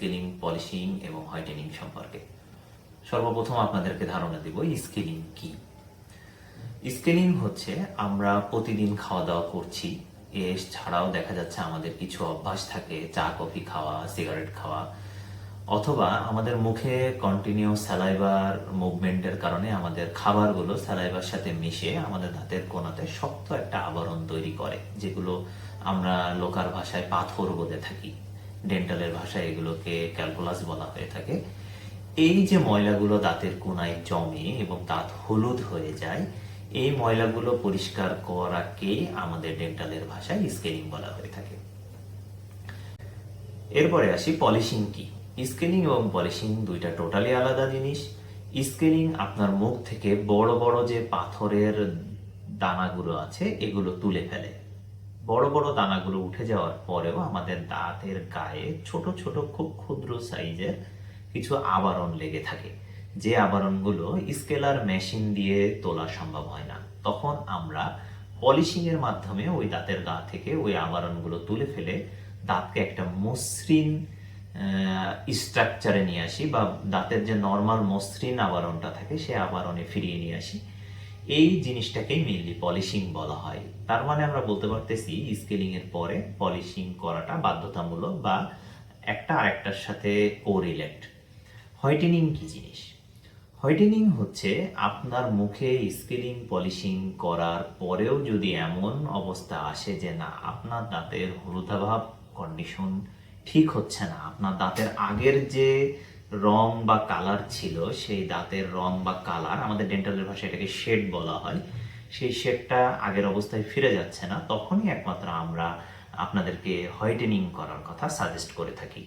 Scaling, polishing এবং whitening সম্পর্কে। সর্বপ্রথম আপনাদেরকে ধারণা দেব স্কেলিং কি। স্কেলিং হচ্ছে আমরা প্রতিদিন খাওয়া দাওয়া করছি, এ ছাড়াও দেখা যাচ্ছে আমাদের কিছু অভ্যাস থাকে, চা, কফি খাওয়া, সিগারেট খাওয়া, অথবা আমাদের মুখে কন্টিনিউ স্যালাইভার মুভমেন্টের কারণে আমাদের খাবারগুলো স্যালাইভার সাথে মিশে আমাদের দাঁতের কোনাতে শক্ত একটা আবরণ তৈরি করে, যেগুলো আমরা লোকার ভাষায় পাথর বলে থাকি। ডেন্টালের ভাষায় এগুলোকে ক্যালকুলাস বলা হয়ে থাকে। এই যে ময়লাগুলো দাঁতের কোনায় জমে এবং দাঁত হলুদ হয়ে যায়, এই ময়লাগুলো পরিষ্কার করাকে আমাদের ডেন্টালের ভাষায় স্কেলিং বলা হয়ে থাকে। এরপরে আসি পলিশিং কি? স্কেলিং এবং পলিশিং দুইটা টোটালি আলাদা জিনিস। স্কেলিং আপনার মুখ থেকে বড় বড় যে পাথরের দানাগুলো আছে, এগুলো তুলে ফেলে। বড় বড় দানাগুলো উঠে যাওয়ার পরেও আমাদের দাঁতের গায়ে ছোট ছোট খুব ক্ষুদ্র সাইজের কিছু আবরণ লেগে থাকে। যে আবরণগুলো স্কেলার মেশিন দিয়ে তোলা সম্ভব হয় না। তখন আমরা পলিশিং এর মাধ্যমে ওই দাঁতের গা থেকে ওই আবরণগুলো তুলে ফেলে দাঁতকে একটা মসৃণ স্ট্রাকচারে নিয়ে আসি বা দাঁতের যে নর্মাল মসৃণ আবরণটা থাকে সে আবরণে ফিরিয়ে নিয়ে আসি। এই জিনিসটাকেই মেনলি পলিশিং বলা হয়। তার মানে আমরা বলতে পারতেছি স্কেলিং এর পরে পলিশিং করাটা বাধ্যতামূলক বা একটা আরেকটার সাথে কোরিলেট হোয়াইটেনিং কি জিনিস? হোয়াইটেনিং হচ্ছে আপনার মুখে স্কেলিং পলিশিং করার পরেও যদি এমন অবস্থা আসে যে না, আপনার দাঁতের হলুদাভাব কন্ডিশন ঠিক হচ্ছে না, আপনার দাঁতের আগের যে রং বা কালার ছিল, সেই দাঁতের রং বা কালার, আমাদের ডেন্টালের ভাষায় এটাকে শেড বলা হয়, সেই শেডটা আগের অবস্থায় ফিরে যাচ্ছে না, তখনই একমাত্র আমরা আপনাদেরকে হোয়াইটেনিং করার কথা সাজেস্ট করে থাকি।